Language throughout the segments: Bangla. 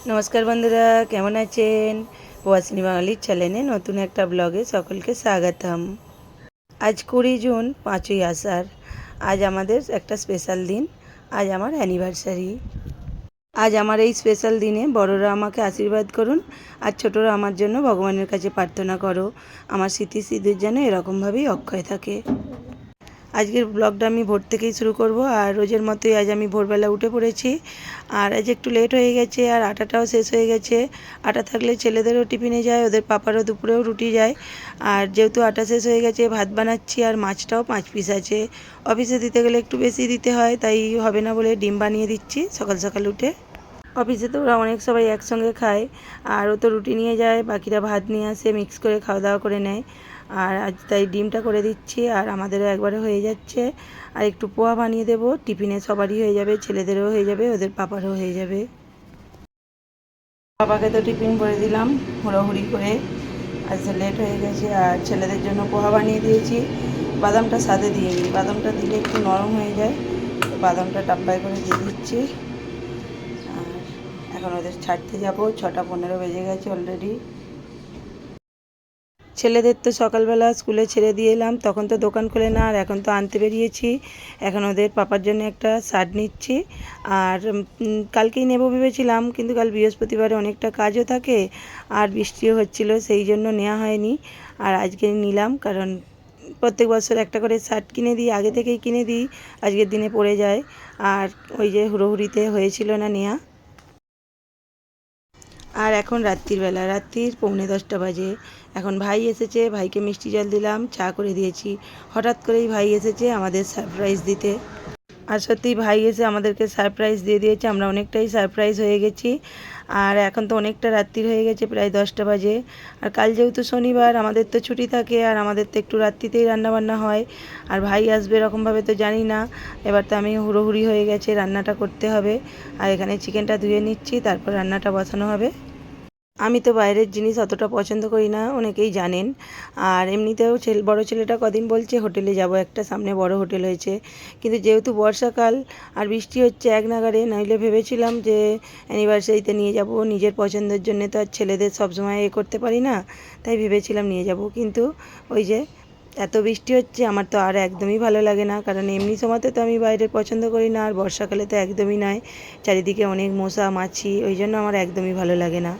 নমস্কার বন্ধুরা, কেমন আছেন? প্রবাসিনী বাঙালির চ্যানেলে নতুন একটা ব্লগে সকলকে স্বাগতম। আজ কুড়ি জুন, পাঁচই আষাঢ়। আজ আমাদের একটা স্পেশাল দিন, আজ আমার অ্যানিভার্সারি আজ আমার এই স্পেশাল দিনে বড়রা আমাকে আশীর্বাদ করুন, আর ছোটরা আমার জন্য ভগবানের কাছে প্রার্থনা করো। আমার স্মৃতি স্মৃতির যেন এরকমভাবেই অক্ষয় থাকে। আজকের ব্লগটা আমি ভোর থেকেই শুরু করব, আর রোজের মতোই আজ আমি ভোরবেলা উঠে পড়েছি। আর আজ একটু লেট হয়ে গেছে, আর আটাটাও শেষ হয়ে গেছে। আটা থাকলে ছেলেদেরও টিফিনে যায়, ওদের পাপারও দুপুরেও রুটি যায়। আর যেহেতু আটা শেষ হয়ে গেছে, ভাত বানাচ্ছি, আর মাছটাও পাঁচ পিস আছে। অফিসে দিতে গেলে একটু বেশি দিতে হয়, তাই হবে না বলে ডিম বানিয়ে দিচ্ছি সকাল সকাল উঠে। অফিসে তো ওরা অনেক সবাই একসঙ্গে খায়, আর ও তো রুটি নিয়ে যায়, বাকিরা ভাত নিয়ে আসে মিক্স করে খাওয়া দাওয়া করে নেয়। আর আজ তাই ডিমটা করে দিচ্ছি আর আমাদেরও একবারে হয়ে যাচ্ছে। আর একটু পোহা বানিয়ে দেবো, টিফিনে সবারই হয়ে যাবে, ছেলেদেরও হয়ে যাবে, ওদের পাপারও হয়ে যাবে। পাপাকে তো টিফিন করে দিলাম, হুড়োহুড়ি করে। আজ লেট হয়ে গেছে আর ছেলেদের জন্য পোহা বানিয়ে দিয়েছি। বাদামটা সাথে দিয়ে দিই। বাদামটা দিলে একটু নরম হয়ে যায়। বাদামটা ডাব্বায় করে দিয়ে দিচ্ছি। আর এখন ওদের ছাড়তে যাব, ছটা পনেরো বেজে গেছে অলরেডি। ছেলেদের তো সকালবেলা স্কুলে ছেড়ে দিয়ে এলাম, তখন তো দোকান খোলে না, আর এখন তো আনতে বেরিয়েছি। এখন ওদের পাপার জন্য একটা শার্ট নিচ্ছি। আর কালকেই নেব ভেবেছিলাম, কিন্তু কাল বৃহস্পতিবারে অনেকটা কাজও থাকে, আর বৃষ্টিও হচ্ছিল, সেই জন্য নেওয়া হয়নি। আর আজকে নিলাম, কারণ প্রত্যেক বছর একটা করে শার্ট কিনে দিই, আগে থেকেই কিনে দিই, আজকের দিনে পড়ে যায়। আর ওই যে হুড়োহুড়িতে হয়েছিল না নেওয়া। আর এখন রাত্রির বেলা, রাত্রির পৌনে দশটা বাজে। এখন ভাই এসেছে, ভাইকে মিষ্টি জল দিলাম, চা করে দিয়েছি। হঠাৎ করেই ভাই এসেছে আমাদের সারপ্রাইজ দিতে। আর সত্যি ভাই এসে আমাদেরকে সারপ্রাইজ দিয়ে দিয়েছে, আমরা অনেকটাই সারপ্রাইজ হয়ে গেছি। আর এখন তো অনেকটা রাত্রির হয়ে গেছে, প্রায় দশটা বাজে। আর কাল যেহেতু শনিবার, আমাদের তো ছুটি থাকে আর আমাদের তো একটু রাত্রিতেই রান্নাবান্না হয়। আর ভাই আসবে এরকমভাবে তো জানি না, এবার তো আমি হুড়োহুড়ি হয়ে গেছে, রান্নাটা করতে হবে। আর এখানে চিকেনটা ধুয়ে নিচ্ছি, তারপর রান্নাটা বসানো হবে। আমি তো বাইরের জিনিস অতটা পছন্দ করি না, অনেকেই জানেন। আর এমনিতেও ছেলে, বড়ো ছেলেটা কদিন বলছে হোটেলে যাব, একটা সামনে বড় হোটেল হয়েছে। কিন্তু যেহেতু বর্ষাকাল আর বৃষ্টি হচ্ছে এক নাগারে নইলে ভেবেছিলাম যে অ্যানিভার্সারিতে নিয়ে যাব, নিজের পছন্দের জন্য তো আর ছেলেদের সবসময় এ করতে পারি না, তাই ভেবেছিলাম নিয়ে যাব। কিন্তু ওই যে এত বৃষ্টি হচ্ছে, আমার তো আর একদমই ভালো লাগে না, কারণ এমনি সময়তে তো আমি বাইরের পছন্দ করি না, আর বর্ষাকালে তো একদমই নয় চারিদিকে অনেক মশা, মাছি, ওই জন্য আমার একদমই ভালো লাগে না।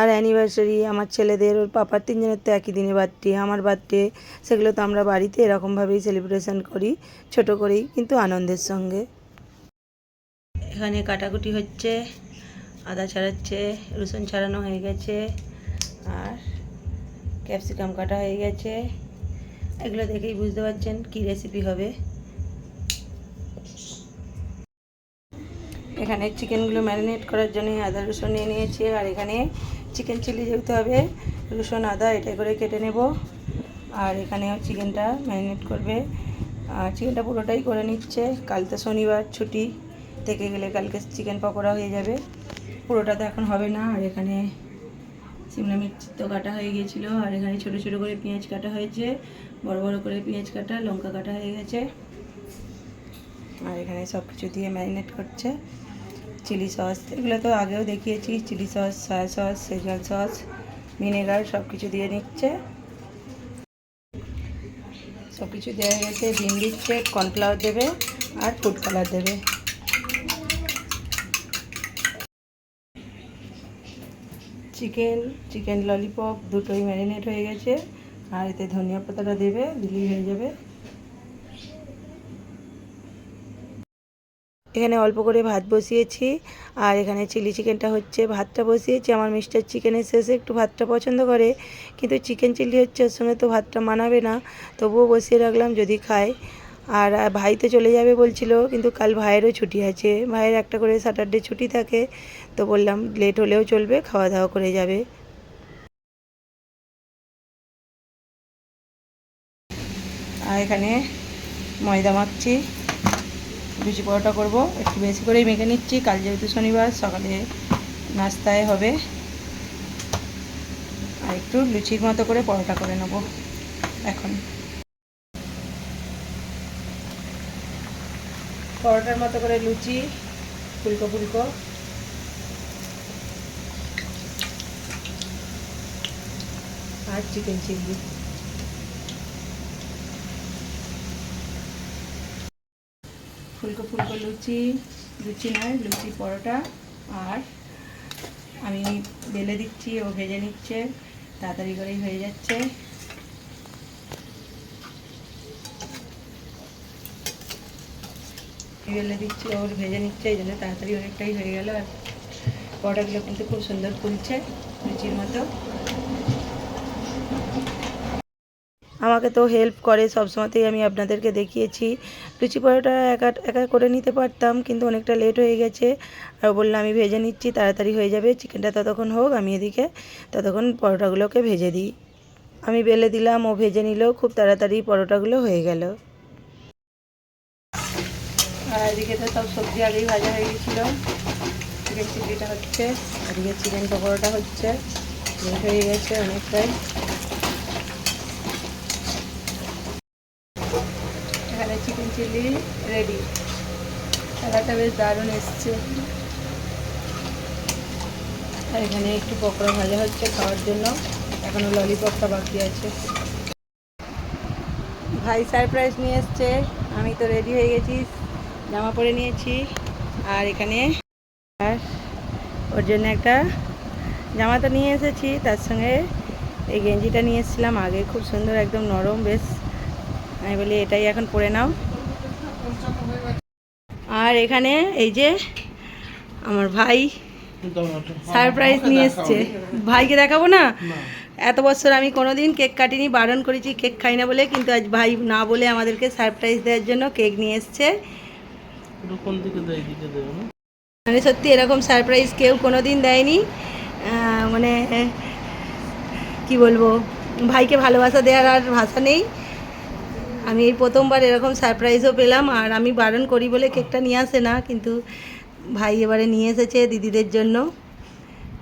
আর অ্যানিভার্সারি আমার ছেলেদের, ওর পাপার তিনজনের তো একই দিনে বার্থডে আমার বার্থডে সেগুলো তো আমরা বাড়িতে এরকমভাবেই সেলিব্রেশন করি, ছোট করেই, কিন্তু আনন্দের সঙ্গে। এখানে কাটাকুটি হচ্ছে, আদা ছাড়াচ্ছে, রসুন ছাড়ানো হয়ে গেছে, আর ক্যাপসিকাম কাটা হয়ে গেছে। এগুলো দেখেই বুঝতে পারছেন কী রেসিপি হবে। এখানে চিকেনগুলো ম্যারিনেট করার জন্য আদা রসুন নিয়ে নিয়েছি, আর এখানে চিকেন চিলি যেহেতু হবে, রসুন, আদা, এটা করে কেটে নেব। আর এখানেও চিকেনটা ম্যারিনেট করবে। আর চিকেনটা পুরোটাই করে নিচ্ছে। কাল তো শনিবার ছুটি, থেকে গেলে কালকে চিকেন পকোড়া হয়ে যাবে। পুরোটা তো এখন হবে না। আর এখানে সিমলা মির্চ তো কাটা হয়ে গিয়েছিল। আর এখানে ছোটো ছোটো করে পেঁয়াজ কাটা হয়েছে। বড় বড় করে পেঁয়াজ কাটা, লঙ্কা কাটা হয়ে গেছে। আর এখানে সব কিছু দিয়ে ম্যারিনেট করছে। চিলি সস, এগুলো তো আগেও দেখিয়েছি, chilli sauce, soya sauce schezwan sauce, vinegar সব কিছু দিয়ে নিচ্ছে। সব কিছু দেওয়া হয়েছে ডিম দিচ্ছে, কর্নফ্লাওয়ার দেবে আর ফুড কালার দেবে। চিকেন চিকেন ললিপপ, দুটোই ম্যারিনেট হয়ে গেছে, আর এতে ধনিয়া পাতাটা দেবে, দিলেই হয়ে যাবে। এখানে অল্প করে ভাত বসিয়েছি, আর এখানে চিলি চিকেনটা হচ্ছে ভাতটা বসিয়েছি। আমার মিস্টার চিকেনের শেষে একটু ভাতটা পছন্দ করে, কিন্তু চিকেন চিলি হচ্ছে ওর সঙ্গে তো ভাতটা মানাবে না, তবুও বসিয়ে রাখলাম যদি খায়। আর ভাই তো চলে যাবে বলছিল, কিন্তু কাল ভাইয়েরও ছুটি আছে। ভাইয়ের একটা করে স্যাটারডে ছুটি থাকে, তো বললাম লেট হলেও চলবে, খাওয়া দাওয়া করে যাবে। আর এখানে ময়দা মাখছি। লুচি পরোটা করব। একটু বেশি করেই মেখে নিচ্ছি। কাল যেহেতু শনিবার, সকালে নাস্তায় হবে। আর একটু লুচির মতো করে পরোটা করে নেব, এখন। পরোটার মতো করে লুচি, ফুলকো ফুলকো। আর চিকেন চিলি ফুলকো ফুলকো লুচি লুচি নয়, লুচি পরোটা আর আমি বেলে দিচ্ছি, ও ভেজে নিচ্ছে, তাড়াতাড়ি করেই হয়ে যাচ্ছে। বেলে দিচ্ছি, ওর ভেজে নিচ্ছে, এই জন্য তাড়াতাড়ি অনেকটাই হয়ে গেল। আর পরোটাগুলো কিন্তু খুব সুন্দর ফুলছে, লুচির মতো। আমাকে তো হেল্প করে সব সময়তেই আমি আপনাদেরকে দেখিয়েছি। লুচি পরোটা একা একা করে নিতে পারতাম, কিন্তু অনেকটা লেট হয়ে গেছে। আর বললাম আমি ভেজে নিচ্ছি, তাড়াতাড়ি হয়ে যাবে। চিকেনটা ততক্ষণ হোক, আমি এদিকে ততক্ষণ পরোটাগুলোকে ভেজে দিই। আমি বেলে দিলাম, ও ভেজে নিল, খুব তাড়াতাড়ি পরোটাগুলো হয়ে গেল। আর এদিকে তো সব সবজি আগেই ভাজা হয়ে গেছিল। চিকেন চিলিটা হচ্ছে, এদিকে চিকেন পকোড়াটা হচ্ছে। হয়ে গেছে অনেকটাই এখানে চিলি রেডি খেলাটা বেশ দারুণ এসছে। আর এখানে একটু পকোড়া ভাজা হচ্ছে খাওয়ার জন্য। এখনও ললিপপটা বাকি আছে। ভাই সারপ্রাইজ নিয়ে এসছে। আমি তো রেডি হয়ে গেছি। জামা পরে নিয়েছি। আর এখানে আর ওর জন্য একটা জামা তো নিয়ে এসেছি। তার সঙ্গে এই গেঞ্জিটা নিয়ে এসেছিলাম আগে। খুব সুন্দর, একদম নরম, বেশ। আমি বলি, এটাই এখন পরে নাও। আর এখানে এই যে আমার ভাই সারপ্রাইজ নিয়ে এসছে। ভাইকে দেখাবো না? এত বছর আমি কোনোদিন কেক কাটিনি বারণ করেছি কেক খাই না বলে কিন্তু আজ ভাই না বলে আমাদেরকে সারপ্রাইজ দেওয়ার জন্য কেক নিয়ে এসছে। মানে সত্যি এরকম সারপ্রাইজ কেউ কোনো দিন দেয়নি মানে কি বলব? ভাইকে ভালোবাসা দেওয়ার আর ভাষা নেই। আমি এই প্রথমবার এরকম সারপ্রাইজও পেলাম, আর আমি বারণ করি বলে কেকটা নিয়ে আসে না, কিন্তু ভাই এবারে নিয়ে এসেছে দিদিদের জন্য।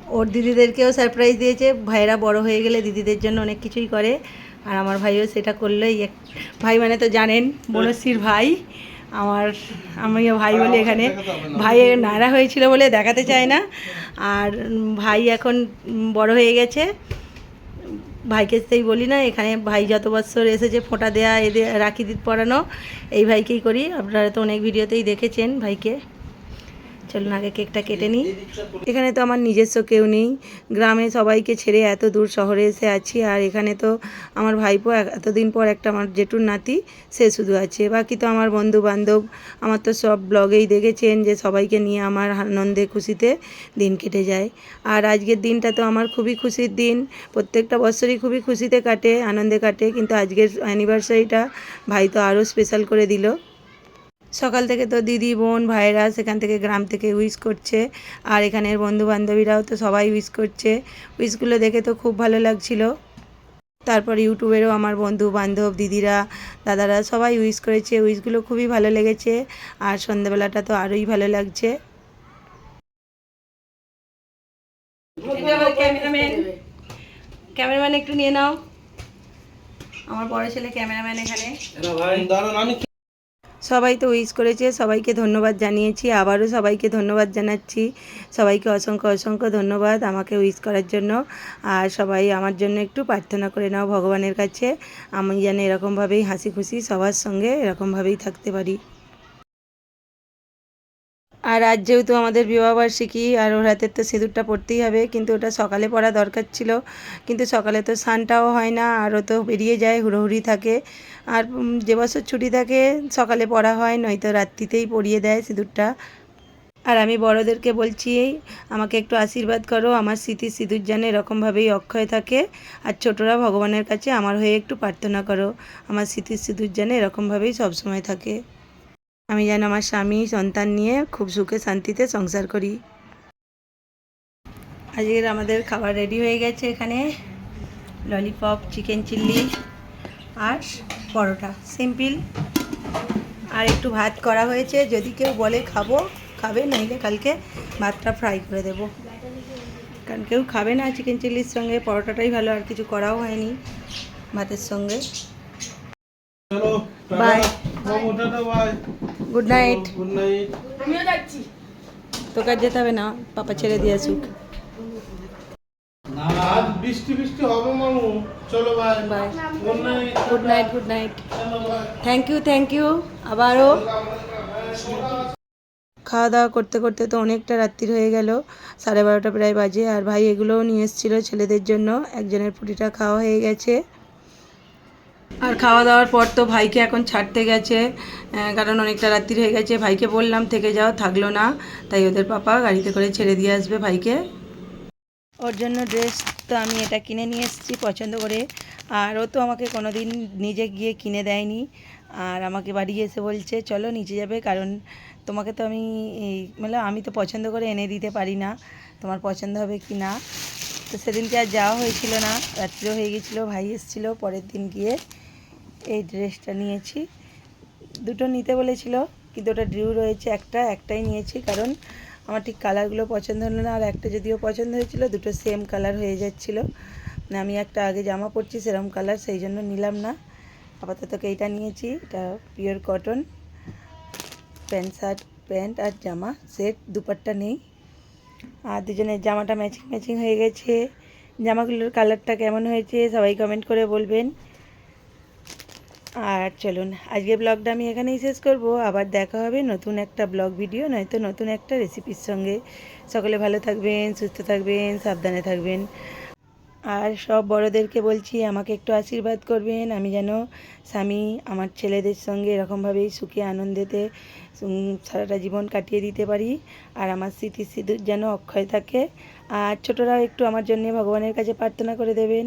ওর দিদিদেরকেও সারপ্রাইজ দিয়েছে, ভাইয়েরা বড় হয়ে গেলে দিদিদের জন্য অনেক কিছুই করে, আর আমার ভাইও সেটা করল এই এক- ভাই মানে তো জানেন, বনশ্রীর ভাই। আমার, আমিও ভাই বলে এখানে। ভাইয়ের নায়রা হয়েছিল বলে দেখাতে চায় না। আর ভাই এখন বড় হয়ে গেছে। ভাইকে সেই বলি না, এখানে ভাই যত বছর এসেছে ফোঁটা দেয়া, এদের রাখি দিত পরানো, এই ভাইকেই করি। আপনারা তো অনেক ভিডিওতেই দেখেছেন ভাইকে। চলুন আগে কেকটা কেটে নিই। এখানে তো আমার নিজস্ব কেউ নেই। গ্রামে সবাইকে ছেড়ে এত দূর শহরে এসে আছি, আর এখানে তো আমার ভাইপো এতদিন পর একটা আমার জেঠুর নাতি, সে শুধু আছে। বাকি তো আমার বন্ধু বান্ধব আমার তো সব ব্লগেই দেখেছেন যে সবাইকে নিয়ে আমার আনন্দে খুশিতে দিন কেটে যায়। আর আজকের দিনটা তো আমার খুবই খুশির দিন। প্রত্যেকটা বছরই খুবই খুশিতে কাটে, আনন্দে কাটে, কিন্তু আজকের অ্যানিভার্সারিটা ভাই তো আরও স্পেশাল করে দিল। সকাল থেকে তো দিদি বোন ভাইরা সেখান থেকে গ্রাম থেকে উইশ করছে। আর এখানের বন্ধু বান্ধবীরাও তো সবাই উইশ করছে। উইশগুলো দেখে তো খুব ভালো লাগছিল। তারপর ইউটিউবেরও আমার বন্ধু বান্ধব দিদিরা দাদারা সবাই উইশ করেছে। উইশগুলো খুবই ভালো লেগেছে। আর সন্ধ্যাবেলাটা তো আরোই ভালো লাগছে। ক্যামেরাম্যান। ক্যামেরাম্যান একটু নিয়ে নাও। আমার বড় ছেলে ক্যামেরাম্যান এখানে। সবাই তো উইশ করেছে, সবাইকে ধন্যবাদ জানিয়েছি, আবারও সবাইকে ধন্যবাদ জানাচ্ছি। সবাইকে অসংখ্য অসংখ্য ধন্যবাদ আমাকে উইশ করার জন্য। আর সবাই আমার জন্য একটু প্রার্থনা করে নাও ভগবানের কাছে। আমি যেন এরকমভাবেই হাসি খুশি সবার সঙ্গে এরকমভাবেই থাকতে পারি। আর আজ যেহেতু আমাদের বিবাহবার্ষিকী আর ওর হাতের তো সিঁদুরটা পড়তেই হবে, কিন্তু ওটা সকালে পরা দরকার ছিল, কিন্তু সকালে তো স্নানটাও হয় না, আর ও তো বেরিয়ে যায়, হুড়োহুড়ি থাকে। আর যে বছর ছুটি থাকে, সকালে পড়া হয়, নয়তো রাত্রিতেই পরিয়ে দেয় সিঁদুরটা। আর আমি বড়োদেরকে বলছি, আমাকে একটু আশীর্বাদ করো, আমার স্মৃতি সিঁদুর যেন এরকমভাবেই অক্ষয় থাকে, আর ছোটরা ভগবানের কাছে আমার হয়ে একটু প্রার্থনা করো, আমার স্মৃতির সিঁদুর যেন এরকমভাবেই সবসময় থাকে। আমি যেন আমার স্বামী সন্তান নিয়ে খুব সুখে শান্তিতে সংসার করি। আজকের আমাদের খাবার রেডি হয়ে গেছে এখানে। ললিপপ চিকেন চিল্লি আর পরোটা। সিম্পল আর একটু ভাত করা হয়েছে। যদি কেউ বলে খাব খাবে নইলে কালকে ভাতটা ফ্রাই করে দেবো। কারণ কেউ খাবে না চিকেন চিল্লির সঙ্গে পরোটাটাই ভালো আর কিছু করাও হয়নি ভাতের সঙ্গে। Bye good night good night তোকে আর যেতে হবে না পাপা ছেড়ে দিয়ে আসুক। আজ বৃষ্টি বৃষ্টি হবে মামু চলো ভাই bye good night good night good night thank you thank you আবারও। খাওয়া দাওয়া করতে করতে তো অনেকটা রাত্রির হয়ে গেল। সাড়ে বারোটা প্রায় বাজে। আর ভাই এগুলোও নিয়ে এসেছিল ছেলেদের জন্য। একজনের পুটিটা খাওয়া হয়ে গেছে। আর খাওয়া দাওয়ার পর তো ভাইকে এখন ছাড়তে গেছে কারণ অনেকটা রাত্রি হয়ে গেছে। ভাইকে বললাম, থেকে যাও, থাকল না। তাই ওদের পাপা গাড়িতে করে ছেড়ে দিয়ে আসবে ভাইকে। ওর জন্য ড্রেস তো আমি এটা কিনে নিয়ে এসেছি পছন্দ করে। আর ও তো আমাকে কোনো দিন নিজে গিয়ে কিনে দেয়নি। আর আমাকে বাড়ি এসে বলছে, চলো নিচে যাবে, কারণ তোমাকে তো আমি মানে আমি তো পছন্দ করে এনে দিতে পারি না। তোমার পছন্দ হবে কি না? তো সেদিনকে আর যাওয়া হয়েছিল না। রাত্রিও হয়ে গেছিল, ভাই এসেছিল পরের দিন গিয়ে। এই ড্রেসটা নিয়েছি। দুটো নিতে বলেছিল, কিন্তু ওটা ড্রিউ রয়েছে একটা, একটাই নিয়েছি কারণ আমার ঠিক কালারগুলো পছন্দ হলো না, আর একটা যদিও পছন্দ হয়েছিল, দুটো সেম কালার হয়ে যাচ্ছিল। মানে আমি একটা আগে জামা পরছি, সেরম কালার সেই জন্য নিলাম না। আপাতত এইটা নিয়েছি, এটা pure cotton pant, shirt, pant আর জামা, সেট, দুপাট্টা নেই। আর দুজনের জামাটা ম্যাচিং ম্যাচিং হয়ে গেছে। জামাগুলোর কালারটা কেমন হয়েছে, সবাই কমেন্ট করে বলবেন। আর চলুন আজকে ব্লগটা আমি এখানেই শেষ করব। আবার দেখা হবে নতুন একটা ব্লগ ভিডিও নয়তো নতুন একটা রেসিপির সঙ্গে। সকলে ভালো থাকবেন, সুস্থ থাকবেন, সাবধানে থাকবেন। আর সব বড়দেরকে বলছি, আমাকে একটু আশীর্বাদ করবেন। আমি যেন স্বামী আমার ছেলেদের সঙ্গে এরকমভাবেই সুখে, আনন্দেতে সারাটা জীবন কাটিয়ে দিতে পারি। আর আমার স্মৃতি সিঁদুর যেন অক্ষয় থাকে। আর ছোটরাও একটু আমার জন্য ভগবানের কাছে প্রার্থনা করে দেবেন।